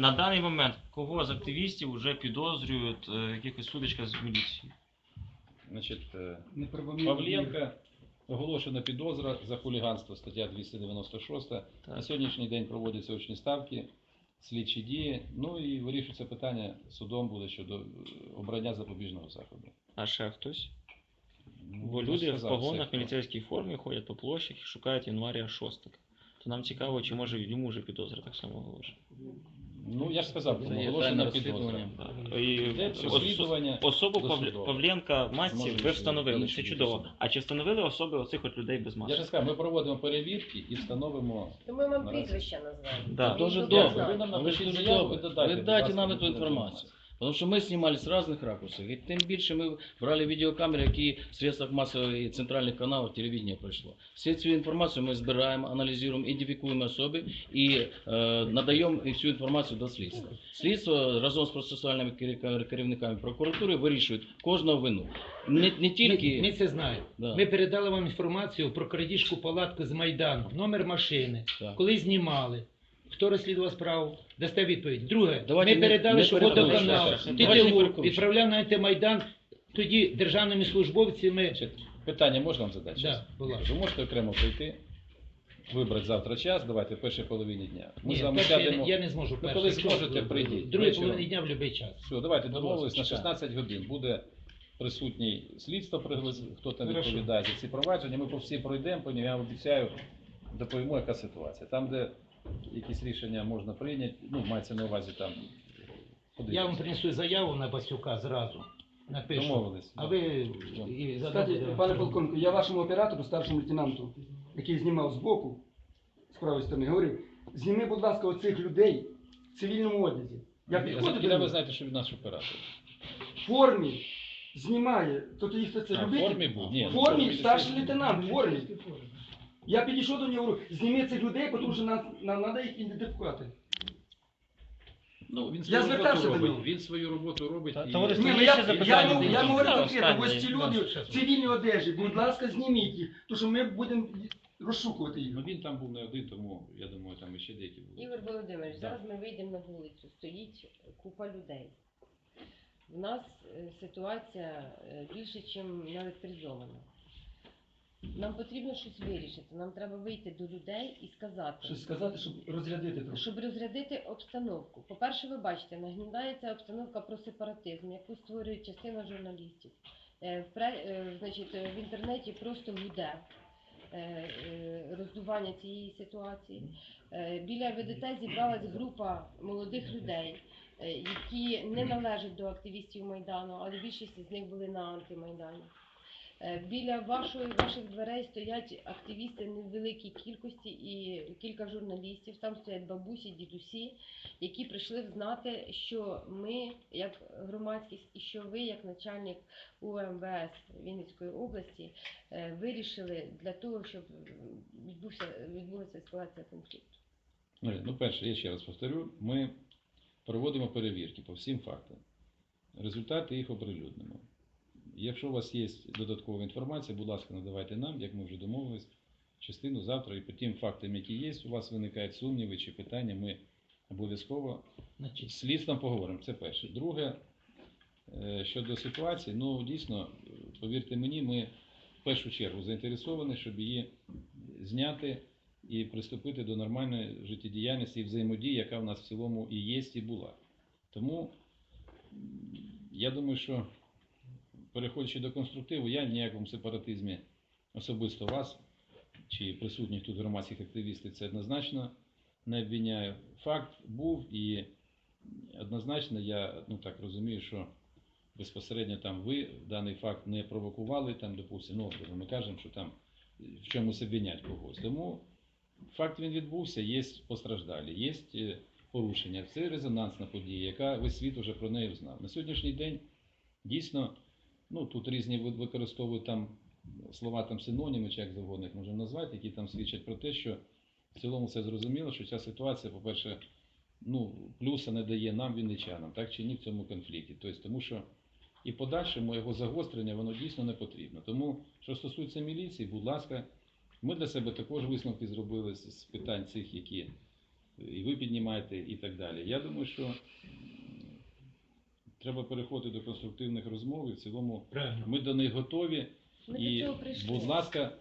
На даний момент кого з активістів вже підозрюють е, в якихось судочках з міліцією? Значить, е, Павленка оголошена підозра за хуліганство, стаття 296. На сьогоднішній день проводяться очні ставки, слідчі дії. Ну і вирішується питання судом буде щодо е, обрання запобіжного заходу. А ще хтось? Ну, Бо люди в сказав, погонах в хто. міліцейській формі ходять по площах і шукають января шосток. То нам цікаво, чи може йому вже підозра так само оголошена. Ну я ж сказав, Це є оголошена тайне підозра. розслідування. І Йде ос- розслідування особу Павле- досудове. Павленка масці Може, ви ще встановили. інші Це якісь чудово. особи. А чи встановили особи оцих от людей без Я маски? ж сказав, ми проводимо перевірки і встановимо. То ми вам Наразі. прізвища назвемо. Да. Він Дуже добре добре. знає. Ви нам Ну, вы напишіть же заяву, добры. ви додайте, Вы будь дайте ласка, нам будь эту ласка, информацию. Потому що ми знімали з різних ракурсів. І тим більше ми брали відеокамери, які в средствах масової і центральних каналів телевідення пройшло. Всю цю інформацію ми збираємо, аналізуємо, ідентифікуємо особи і е, надаємо всю інформацію до слідства. Слідство разом з процесуальними керівниками- прокуратури вирішують кожного вину. Не, не тільки Ми, ми це знаємо. Да. Ми передали вам інформацію про крадіжку палатки з Майдану, номер машини, Так. коли знімали. Хто розслідував справу? Дасте відповідь. Друге, Давайте ми не- передали, не що перекручуйте. водоканал, Давайте не ТТУ перекручуйте. відправляв на антимайдан тоді державними службовцями. Значить, питання можна вам задати? Да, будь ласка. Ви можете окремо прийти, вибрати завтра час, давайте в першій половині дня. Ми Ні, з вами перше, я, не- сядемо. я не зможу. Ну, перше. коли зможете, прийдіть. Другий Вечором. половині дня в будь-який час. Все, давайте Будь домовились. На ласка, 16 годин буде присутній слідство, хто там Хорошо. відповідає за ці провадження. Ми по всі пройдемо, по ним, я вам обіцяю, доповімо, яка ситуація. Там, де якісь рішення можна прийняти, ну, мається на увазі там. Я вам принесу заяву на Басюка зразу. Напишу. Домовились. А ви і Кстати, задати- пане полковнику, я вашому оператору, старшому лейтенанту, який знімав збоку, з правої сторони, говорив, зніми, будь ласка, оцих людей в цивільному одязі. Я підходив до ви них, знаєте, що він наш оператор? в формі, знімає, тобто їх це А, в формі був? Ні, В ну, формі, старший лейтенант, в формі. Я підійшов до нього, говорю, зніми цих людей, тому що нам, нам треба їх ідентифікувати. Ну, він Я звертався роботу до робить. нього. Він свою роботу робить. Та- і- товариство, Ні, ну я, я, я, я, Ну, говорю так, конкретно, ось ці люди в цивільній одежі, будь ласка, зніміть їх, тому що ми будемо розшукувати їх. Ну він там був не один, тому я думаю, там ще деякі були. Ігор Володимирович, Да. зараз ми вийдемо на вулицю, стоїть купа людей. В нас е, ситуація е, більше, ніж наелектризована. Нам потрібно щось вирішити. Нам треба вийти до людей і сказати, Щось сказати, щоб розрядити трохи. щоб розрядити обстановку. По-перше, ви бачите, нагнітається обстановка про сепаратизм, яку створює частина журналістів. Е, В, пре- е, значить, е, в інтернеті просто гуде е, е, роздування цієї ситуації. Е, Біля ВДТ зібралась група молодих людей, е, які не належать до активістів Майдану, але більшість з них були на антимайдані. Е, Біля вашої, ваших дверей стоять активісти невеликій кількості і кілька журналістів. Там стоять бабусі, дідусі, які прийшли знати, що ми, як громадськість, і що ви, як начальник УМВС Вінницької області, е, вирішили для того, щоб відбувся, відбулася ескалація конфлікту. Ну, Ну, перше, я ще раз повторю, ми проводимо перевірки по всім фактам. Результати їх оприлюднимо. Якщо у вас є додаткова інформація, будь ласка, надавайте нам, як ми вже домовились, частину завтра і по тим фактам, які є, у вас виникають сумніви чи питання, ми обов'язково з слідством поговоримо. Це перше. Друге, е, щодо ситуації, ну дійсно, повірте мені, ми в першу чергу заінтересовані, щоб її зняти і приступити до нормальної життєдіяльності і взаємодії, яка в нас в цілому і є, і була. Тому я думаю, що переходячи до конструктиву, я в ніякому сепаратизмі особисто вас чи присутніх тут громадських активістів це однозначно не обвиняю. Факт був і однозначно я ну так розумію, що безпосередньо там ви даний факт не провокували, там, допустимо, ну, ми кажемо, що там в чомусь обвинять когось. Тому факт він відбувся, є постраждалі, є е, порушення. Це резонансна подія, яка весь світ уже про неї знав. На сьогоднішній день дійсно, ну тут різні використовують там слова там синоніми, чи як завгодно їх можемо назвати, які там свідчать про те, що в цілому все зрозуміло, що ця ситуація, по-перше, ну, плюса не дає нам, вінничанам, так чи ні в цьому конфлікті. Тобто, тому що і подальшому його загострення воно дійсно не потрібно. Тому, що стосується міліції, будь ласка, ми для себе також висновки зробили з питань цих, які і ви піднімаєте, і так далі. Я думаю, що треба переходити до конструктивних розмов, і в цілому Правильно. ми до них готові. Ми і, до цього прийшли. будь ласка,